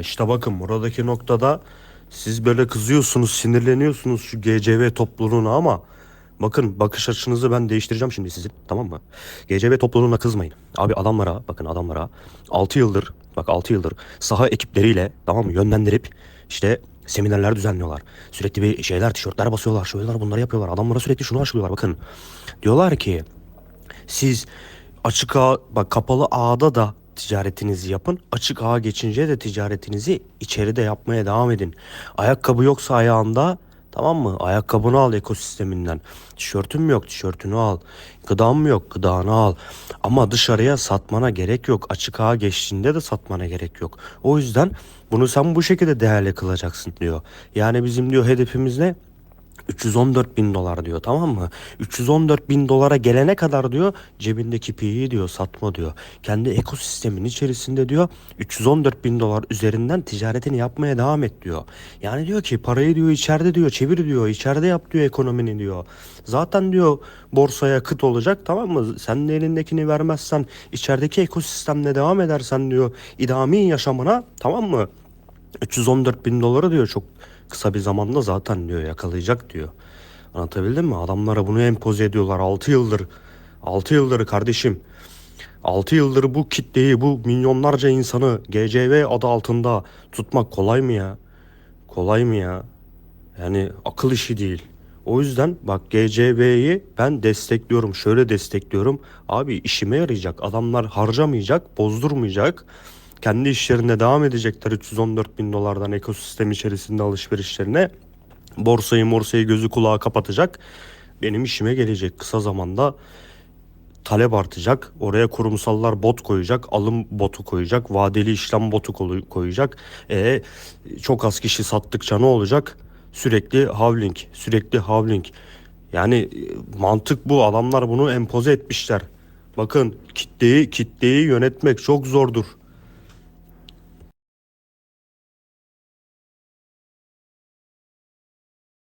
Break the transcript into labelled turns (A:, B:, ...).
A: İşte bakın buradaki noktada siz böyle kızıyorsunuz, sinirleniyorsunuz şu GCV topluluğuna ama bakın bakış açınızı ben değiştireceğim şimdi sizin tamam mı? GCV topluluğuna kızmayın. Abi adamlara bakın adamlara 6 yıldır bak 6 yıldır saha ekipleriyle tamam mı yönlendirip işte seminerler düzenliyorlar. Sürekli bir şeyler tişörtler basıyorlar, şöyleler bunları yapıyorlar. Adamlara sürekli şunu aşılıyorlar bakın. Diyorlar ki siz açık ağ, bak kapalı ağda da ticaretinizi yapın. Açık ağa geçince de ticaretinizi içeride yapmaya devam edin. Ayakkabı yoksa ayağında tamam mı? Ayakkabını al ekosisteminden. Tişörtüm yok tişörtünü al. Gıdam yok gıdanı al. Ama dışarıya satmana gerek yok. Açık ağa geçtiğinde de satmana gerek yok. O yüzden bunu sen bu şekilde değerli kılacaksın diyor. Yani bizim diyor hedefimiz ne? 314 bin dolar diyor tamam mı? 314 bin dolara gelene kadar diyor cebindeki piyi diyor satma diyor. Kendi ekosistemin içerisinde diyor 314 bin dolar üzerinden ticaretini yapmaya devam et diyor. Yani diyor ki parayı diyor içeride diyor çevir diyor içeride yap diyor ekonomini diyor. Zaten diyor borsaya kıt olacak tamam mı? Sen de elindekini vermezsen içerideki ekosistemle devam edersen diyor idami yaşamına tamam mı? 314 bin doları diyor çok kısa bir zamanda zaten diyor yakalayacak diyor. Anlatabildim mi? Adamlara bunu empoze ediyorlar 6 yıldır. 6 yıldır kardeşim. 6 yıldır bu kitleyi, bu milyonlarca insanı GCV adı altında tutmak kolay mı ya? Kolay mı ya? Yani akıl işi değil. O yüzden bak GCV'yi ben destekliyorum. Şöyle destekliyorum. Abi işime yarayacak. Adamlar harcamayacak, bozdurmayacak. Kendi işlerine devam edecekler 314 bin dolardan ekosistem içerisinde alışverişlerine. Borsayı morsayı gözü kulağı kapatacak. Benim işime gelecek kısa zamanda talep artacak. Oraya kurumsallar bot koyacak, alım botu koyacak, vadeli işlem botu koy- koyacak. E çok az kişi sattıkça ne olacak? Sürekli havling, sürekli havling. Yani e, mantık bu. Adamlar bunu empoze etmişler. Bakın kitleyi kitleyi yönetmek çok zordur.